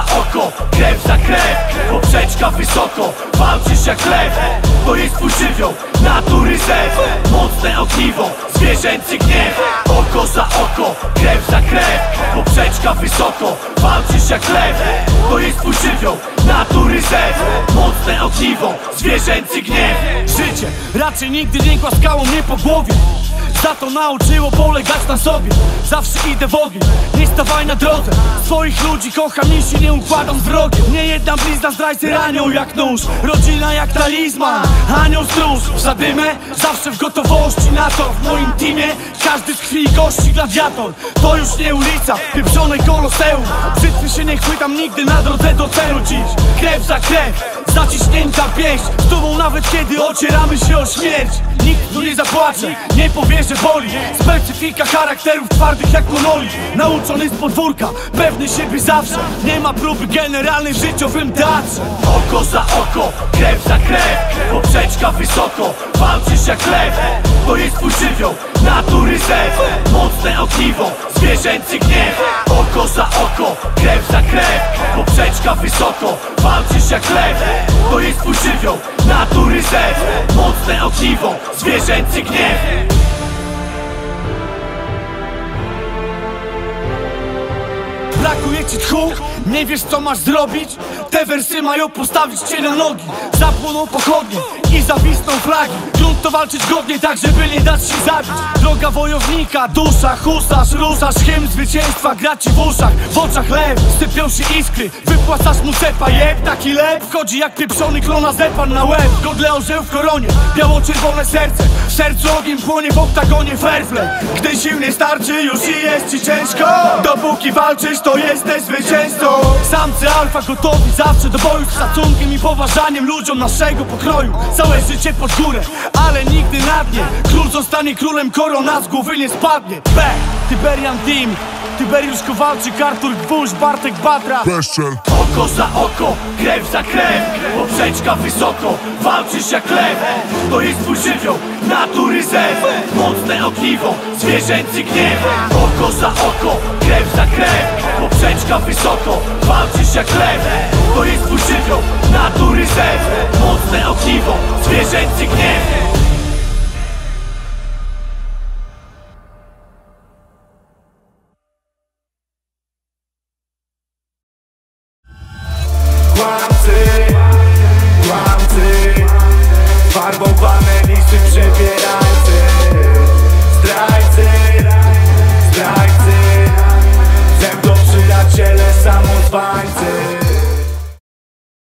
oko, krew za krew Poprzeczka wysoko, walczysz jak lew To jest twój żywioł, natury zew Mocne ogniwo, zwierzęcy gniew. Oko za oko, krew za krew Poprzeczka wysoko, walczysz jak lew To jest twój żywioł, natury zew Mocne ogniwo, zwierzęcy gniew. Życie raczej nigdy nie głaskało mnie po głowie za to nauczyło polegać na sobie. Zawsze idę w ogień, nie stawaj na drodze. Swoich ludzi kocham się nie układam wrogiem. Nie jedna blizna zdrajcy ranią jak nóż. Rodzina jak talizman, anioł stróż Zadymę, zawsze w gotowości na to W moim teamie każdy z krwi i kości gladiator. To już nie ulica, pieprzone koloseum. Brzytwy się nie chwytam nigdy na drodze do celu dziś. Krew za krew, zaciśnięta pięść Z tobą nawet kiedy ocieramy się o śmierć. Nikt tu nie zapłacze, nie powie, że boli Specyfika charakterów twardych jak monolit Nauczony z podwórka, pewny siebie zawsze. Nie ma próby generalnej w życiowym teatrze. Oko za oko, krew za krew Poprzeczka wysoko, walczysz jak lew To jest twój żywioł, natury zew. Mocne ogniwo, zwierzęcy gniew. Oko za oko, krew za krew. Poprzeczka wysoko, walczysz jak lew. To jest twój żywioł, natury zew. Mocne ogniwo, zwierzęcy gniew. Brakuje ci tchu, nie wiesz co masz zrobić? Te wersy mają postawić cię na nogi. Zapłoną pochodnie i zawisną flagi. Grunt to walczyć godnie tak, żeby nie dać się zabić. Droga wojownika, dusza, husarz, ruszasz Hymn zwycięstwa gra ci w uszach. W oczach lew, sypią się iskry. Wypłacasz mu cepa, jeb, taki lep Wchodzi jak pieprzony klona zepan na łeb. Godle orzeł w koronie, biało-czerwone serce. W sercu ogień płonie w oktagonie fairplay Gdy sił nie starczy już i jest ci ciężko. Dopóki walczysz to jesteś zwycięzcą Samcy alfa gotowi zawsze do boju Z szacunkiem i poważaniem ludziom naszego pokroju. Całe życie pod górę, ale nigdy na dnie. Król zostanie królem, korona z głowy nie spadnie Tyberian Team Tyberiusz Kowalczyk, Artur Gwóźdź, Bartek Batra. Bezczel Oko za oko, krew za krew Poprzeczka wysoko, walczysz jak lew. To jest twój żywioł, natury zew. Mocne ogniwo, zwierzęcy gniew. Oko za oko, krew za krew Poprzeczka wysoko, walczysz jak lew. To jest twój żywioł,